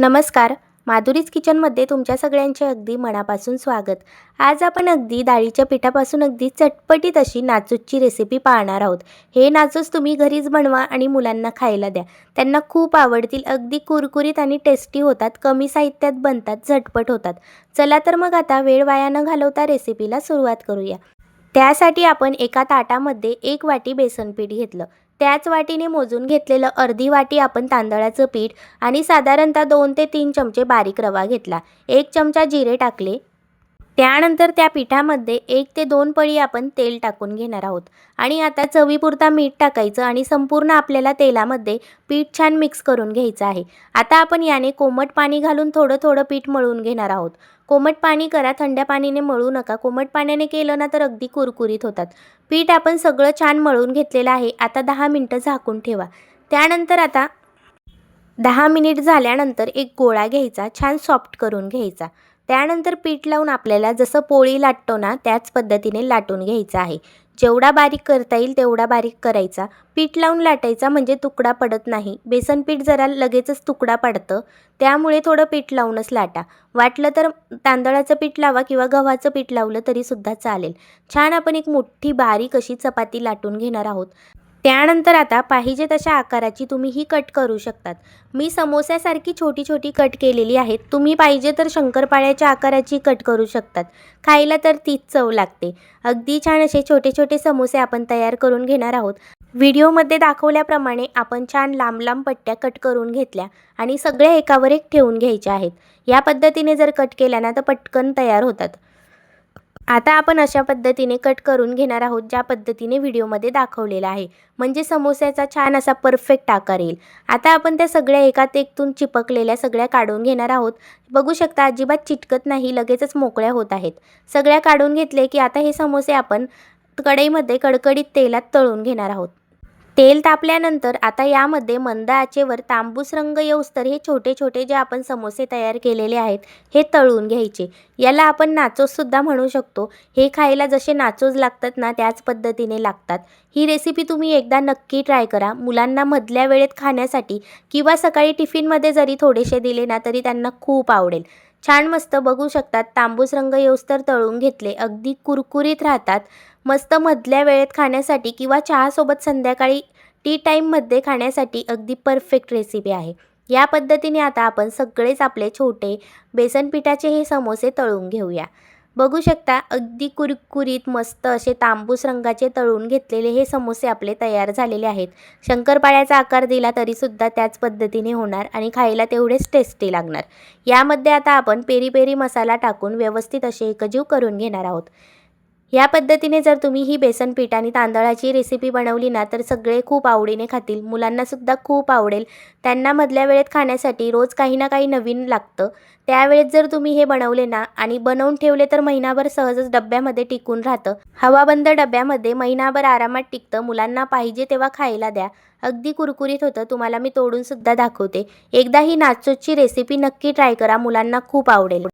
नमस्कार. माधुरीज किचनमध्ये तुमच्या सगळ्यांचे अगदी मनापासून स्वागत. आज आपण अगदी डाळीच्या पिठापासून अगदी चटपटीत अशी नाचूसची रेसिपी पाहणार आहोत. हे नाचूस तुम्ही घरीच बनवा आणि मुलांना खायला द्या. त्यांना खूप आवडतील अगदी कुरकुरीत आणि टेस्टी होतात कमी साहित्यात बनतात झटपट होतात. चला तर मग आता वेळ वाया न घालवता रेसिपीला सुरुवात करूया. त्यासाठी आपण एका ताटामध्ये एक वाटी बेसन पीठ घेतलं. त्याच वाटीने मोजून घेतलेलं अर्धी वाटी आपण तांदळाचं पीठ आणि साधारणतः दोन ते तीन चमचे बारीक रवा घेतला. एक चमचा जिरे टाकले. त्यानंतर त्या पिठामध्ये एक ते दोन पळी आपण तेल टाकून घेणार आहोत. आणि आता चवीपुरता मीठ टाकायचं आणि संपूर्ण आपल्याला तेलामध्ये पीठ छान मिक्स करून घ्यायचं आहे. आता आपण याने कोमट पाणी घालून थोडं थोडं पीठ मळून घेणार आहोत. कोमट पाणी करा थंड पाणीने मळू नका. कोमट पाण्याने केलं ना तर अगदी कुरकुरीत होतात. पीठ आपण सगळं छान मळून घेतलेलं आहे. आता दहा मिनटं झाकून ठेवा. त्यानंतर आता दहा मिनिट झाल्यानंतर एक गोळा घ्यायचा छान सॉफ्ट करून घ्यायचा. त्यानंतर पीठ लावून आपल्याला जसं पोळी लाटतो ना त्याच पद्धतीने लाटून घ्यायचं आहे. जेवढा बारीक करता येईल तेवढा बारीक करायचा. पीठ लावून लाटायचा म्हणजे तुकडा पडत नाही. बेसन पीठ जरा लगेचच तुकडा पडतं. त्यामुळे थोडं पीठ लावूनच लाटा. वाटलं तर तांदळाचं पीठ लावा किंवा गव्हाचं पीठ लावलं तरीसुद्धा चालेल. छान आपण एक मोठी बारीक अशी चपाती लाटून घेणार आहोत. त्यानंतर आता पाहिजे तशा आकाराची तुम्ही ही कट करू शकतात. मी समोस्यासारखी छोटी छोटी कट केलेली आहेत. तुम्ही पाहिजे तर शंकरपाळ्याच्या आकाराची कट करू शकतात. खायला तर तीच चव लागते. अगदी छान असे छोटे छोटे समोसे आपण तयार करून घेणार आहोत. व्हिडिओमध्ये दाखवल्याप्रमाणे आपण छान लांब लांब पट्ट्या कट करून घेतल्या आणि सगळ्या एकावर एक ठेवून घ्यायच्या आहेत. या पद्धतीने जर कट केल्या ना तर पटकन तयार होतात. आता आपण अशा पद्धतीने कट करून घेणार आहोत ज्या पद्धतीने व्हिडिओमध्ये दाखवलेला आहे. म्हणजे समोस्याचा छान असा परफेक्ट आकार येईल. आता आपण त्या सगळ्या एकात एकतून चिपकलेल्या सगळ्या काढून घेणार आहोत. बघू शकता अजिबात चिटकत नाही लगेचच मोकळ्या होत आहेत. सगळ्या काढून घेतले की आता हे समोसे आपण कढईमध्ये कडकडीत तेलात तळून घेणार आहोत. तेल तापल्यानंतर आता यामध्ये मंद आचेवर तांबूस रंग येऊस्तर हे छोटे छोटे जे आपण समोसे तयार केलेले आहेत हे तळून घ्यायचे. याला आपण नाचोससुद्धा म्हणू शकतो. हे खायला जसे नाचोज लागतात ना त्याच पद्धतीने लागतात. ही रेसिपी तुम्ही एकदा नक्की ट्राय करा. मुलांना मधल्या वेळेत खाण्यासाठी किंवा सकाळी टिफिनमध्ये जरी थोडेसे दिले ना तरी त्यांना खूप आवडेल. छान मस्त बघू शकतात. तांबूस रंग येऊस्तर तळून घेतले. अगदी कुरकुरीत राहतात. मस्त मधल्या वेळेत खाण्यासाठी किंवा चहासोबत संध्याकाळी टी टाईममध्ये खाण्यासाठी अगदी परफेक्ट रेसिपी आहे. या पद्धतीने आता आपण सगळेच आपले छोटे बेसन पिठाचे हे समोसे तळून घेऊया. बघू शकता अगदी कुरकुरीत मस्त असे तांबूस रंगाचे तळून घेतलेले हे समोसे आपले तयार झालेले आहेत. शंकरपाळ्याचा आकार दिला तरीसुद्धा त्याच पद्धतीने होणार आणि खायला तेवढेच टेस्टी लागणार. यामध्ये आता आपण पेरी पेरी मसाला टाकून व्यवस्थित असे एकजीव करून घेणार आहोत. या पद्धतीने जर तुम्ही ही बेसन पीठ आणि तांदळाची रेसिपी बनवली ना तर सगळे खूप आवडीने खातील. मुलांनासुद्धा खूप आवडेल. त्यांना मधल्या वेळेत खाण्यासाठी रोज काही ना काही नवीन लागतं. त्यावेळेस जर तुम्ही हे बनवले ना आणि बनवून ठेवले तर महिनाभर सहजच डब्यामध्ये टिकून राहतं. हवाबंद डब्यामध्ये महिनाभर आरामात टिकतं. मुलांना पाहिजे तेव्हा खायला द्या. अगदी कुरकुरीत होतं. तुम्हाला मी तोडूनसुद्धा दाखवते. एकदा ही नाचोची रेसिपी नक्की ट्राय करा. मुलांना खूप आवडेल.